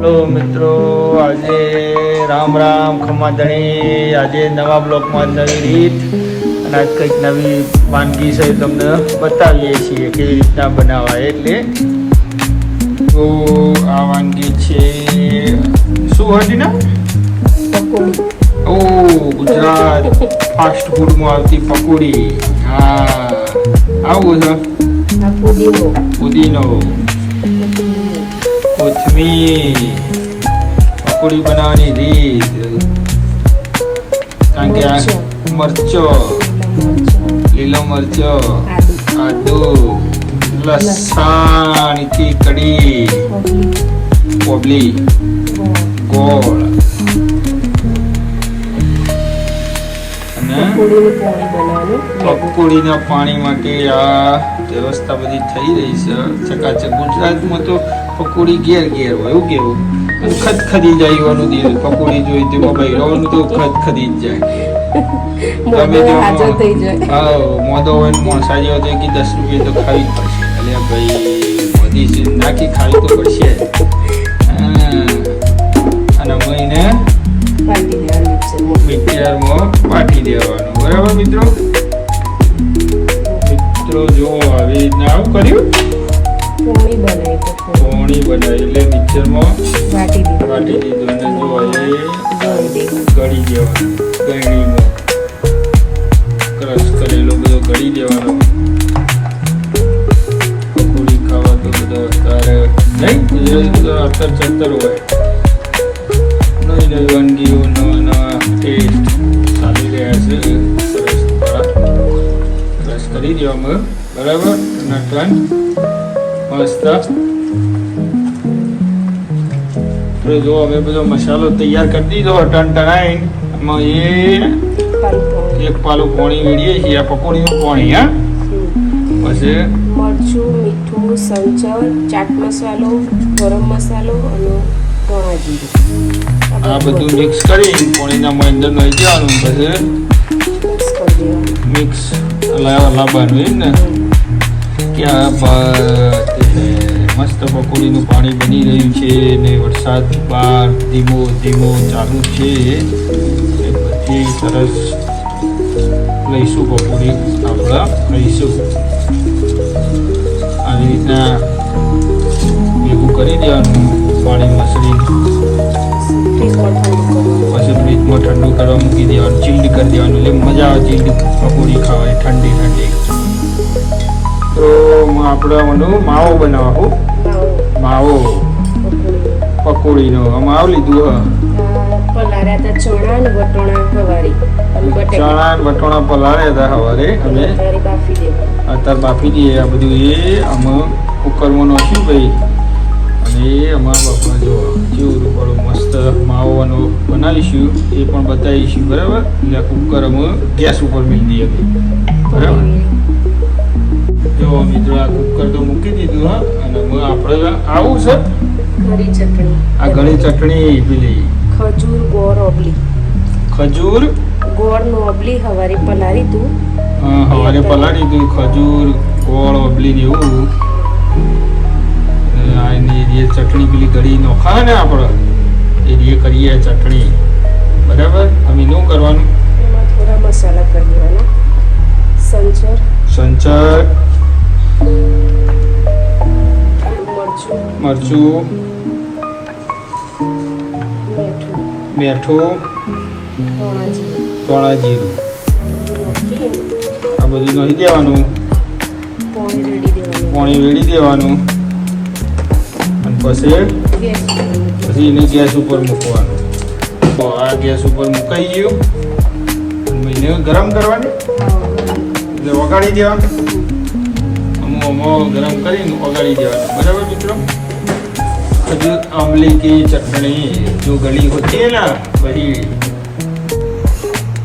Hello મિત્રો આજે રામ રામ ખમાધણી આજે નવા બ્લોકમાં નવી રીત અને આજ કંઈક નવી વાનગી છે તમને બતાવીએ છીએ કેવી રીતના બનાવાય. એટલે તો આ વાનગી છે શું હતી ને? ઓ ગુજરાત ફાસ્ટ ફૂડમાં આવતી પકોડી. હા આવું છે? પુદીનો. કોથમીર પકોડી બનાવવાની રીત. કારણ કે આ મરચો. લીલો મરચો. આદુ. લસાણથી લસણથી કડી કોબલી. ગોળ. અને પકોડીનું પાણી પકોડીના પાણી માટે આ વ્યવસ્થા બધી થઈ રહી છે. ચકાચક. ગુજરાતમાં તો પકોડી ઘેર ઘેર હોય એવું કેવું? ખદખદી જાય એવાનું દિલ. પકોડી જોઈ તે મોબાઈલ. હોવાનું તો ખદખદી જ જાય. તમે હાજર થઈ જાય. હા મોદો હોય ને મોણસા જેવો તો કે દસ રૂપિયા તો ખાવી જ પડશે. એટલે ભાઈ મોદી છે નાખી ખાવી તો પડશે. અને મહિને પાટી દેવાનું મિક્સરમાં પાટી દેવાનું. બરાબર મિત્રો? મિત્રો જો આવી રીતના આવું કર્યું? બનાવી પકોડી બનાવી એટલે મિક્સરમાં વાટી દીધું. વાટી દીધું અને જો એ ગળી દેવાનું. ગળી ગળણીમાં ક્રશ કરેલો બધો ગળી દેવાનો. પકોડી ખાવા તો બધો અત્યારે નહીં ગુજરાતી બધો અત્તર ચત્તર હોય. નવી નવી વાનગીઓ નવા નવા ટેસ્ટ ચાલી રહ્યા છે. સરસ ક્રશ કરી દેવામાં બરાબર? મસ્ત તો જો અમે બધો મસાલો તૈયાર કરી દીધો ટન ટનાઈ એમાં એ એક પાલું પાણી વેડીએ છીએ આ પકોડીનું પાણી હા? પછી? મરચું મીઠું સંચર ચાટ મસાલો ગરમ મસાલો અને ધોણા જીરું. આ બધું મિક્સ કરી પાણીના અંદર નાખી દેવાનું પછી મિક્સ લાવવાનું એમ ને? ક્યાં હે મસ્ત પકોડીનું પાણી બની રહ્યું છે ને વરસાદ બહાર ધીમો ધીમો ચાલુ છે. પછી સરસ લઈશું પકોડી આપણા, લઈશું. આવી રીતના ભેગું કરી દેવાનું પાણી મસળી. પછી ફ્રીજમાં ઠંડુ કરવા મૂકી દેવાનું ચીલ્ડ કરી દેવાનું. એટલે મજા આવે ચીલ્ડ પકોડી ખાવાય ઠંડી ઠંડી. આપણે આનો માવો બનાવો. માવો. પકોડીનો. આમાં આવ લીધું હ. ચણા વટોણા ને પલાળ્યા હતા સવારે અમે અત્યારે બાફી દઈએ. આ બધું એ આમાં કુકરમાં નાખ્યું ભાઈ. અને એ અમારા બાપા જો જેવું રૂપાળું મસ્ત માવાનો બનાવીશું. એ પણ બતાવીશું બરાબર? એટલે કુકર અમે ગેસ ઉપર મૂકી દઈએ બરાબર. આવું છે? ઘરી ચટણી. આ ઘણી ચટણી પેલી ખજૂર ગોળ ઓબલી. ખજૂર? ગોળનો ઓબલી હવારે પલાળી તું. હવારે પલાળી તું ખજૂર ગોળ ઓબલી ને એવું. આની આ ચટણી પેલી ઘડી નોખા ને આપણે એ કરીએ ચટણી. બરાબર? અમે શું કરવાનું? એમાં થોડા મસાલા કરી દેવાના. સંચર. સંચર. મરચું મીઠું ધોળા જીરું આ બધું નાખી દેવાનું. પાણી વેળી દેવાનું. અને પછી પછી એને ગેસ ઉપર મૂકવાનું. તો આ ગેસ ઉપર મુકાઈ ગયું. મહિને ગરમ કરવાની. એટલે વગાડી દેવાનું. અમુક અમો ગરમ કરીને વગાડી દેવાનું. બરાબર મિત્રો? હજુ આંબલી की चटनी जो गली होती है ना वही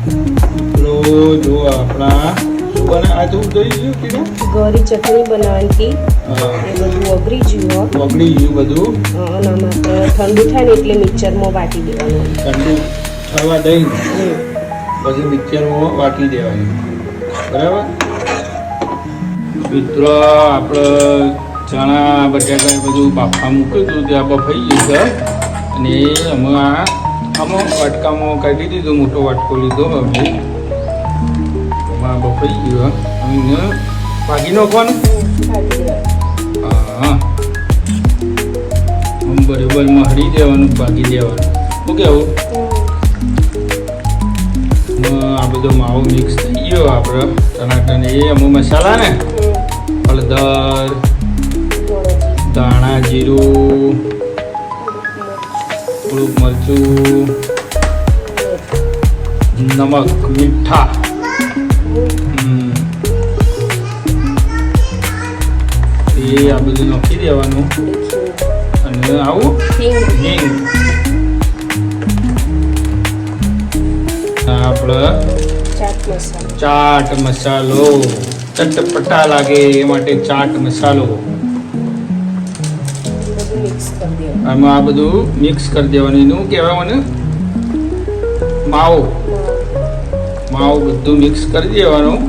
મિત્રો જો આપણા શું બને આ તું જોઈ ગયું કીધું ગરી ચટણી બનાવવાની હા, એ બધું ઓગળી ગયું હો. વગડી ગયું બધું અને આમાં આપણે ઠંડુ થાય ને એટલે મિક્સરમાં વાટી દેવાનું ઠંડુ થવા દઈને પછી મિક્સરમાં વાટી દેવાની બરાબર મિત્રો આપણે ચણા બટાકા બધું બાફા મૂક્યું હતું, ત્યાં બફાઈ ગયું છે. અને અમે આ આમાં વાટકામાં કાઢી દીધો, મોટો વાટકો લીધો હવે. એમાં બફાઈ ગયો અમે ભાગી નાખવાનું. હા. આમ બરાબર મહડી દેવાનું, ભાગી દેવાનું. શું કેવું? આ બધો માવો મિક્સ થઈ ગયો, આપણે. ટનાટન એ અમુક મસાલા ને હળદર. ધાણા જીરું થોડુંક મરચું નમક મીઠા. એ આ બધું નાખી દેવાનું. અને આવું? હિંગ. આપણે ચાટ મસાલો. ચાટ મસાલો. ચટપટા લાગે એ માટે ચાટ મસાલો. આમાં આ બધું મિક્સ કરી દેવાનું. એનું કહેવાય મને? માવો. માવો બધું મિક્સ કરી દેવાનું.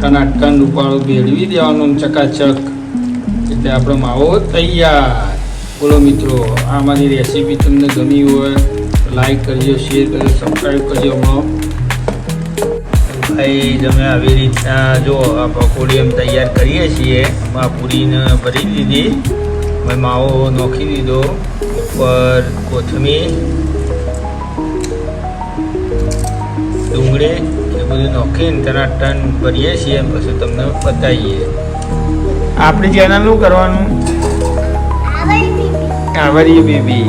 ટનાટન રૂપાળો ભેળવી દેવાનું ચકાચક. એટલે આપણો માવો તૈયાર. બોલો મિત્રો, આ મારી રેસીપી તમને ગમી હોય લાઈક કરજો શેર કરજો સબસ્ક્રાઈબ કરજો હમણાં ભાઈ, તમે આવી રીતના જો આ પકોડી એમ તૈયાર કરીએ છીએ પૂરીને ભરી દીધી. મેં માવો નોખી દીધો ઉપર કોથમીર ડુંગળી એ બધું નોખીને તેના ટન ભરીએ છીએ પછી તમને બતાવીએ આપણી ચેનલનું કરવાનું આવરી બેબી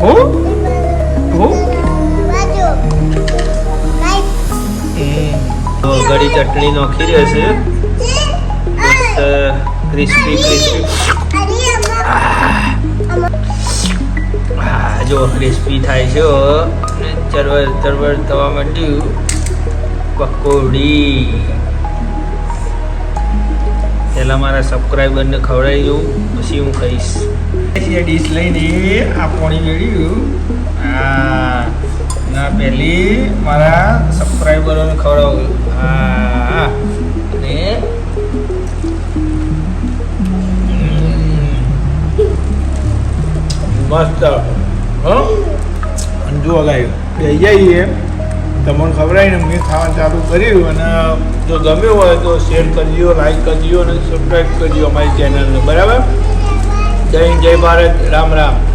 હો હો તો ઘડી ચટણી નોખી રહેશે ક્રિસ્પી ક્રિસ્પી. જો ક્રિસ્પી થાય છે ચરવર ચરવર થવા માંડ્યું. પકોડી. પહેલાં મારા સબસ્ક્રાઈબરને ખવડાવી દઉં, પછી હું ખાઈશ. ડીશ લઈને આ પાણી મેળવ્યું હા ના, પહેલી મારા સબસ્ક્રાઈબરોને ખવડાવું. હા અને મસ્ત. હ? અને જુઓ ગાય બે જઈએ તમને ખબર ને મેં ખાવાનું ચાલુ કર્યું અને જો ગમ્યું હોય તો શેર કરજો લાઈક કરજો અને સબસ્ક્રાઈબ કરજો અમારી ચેનલને બરાબર? જય જય ભારત. રામ રામ.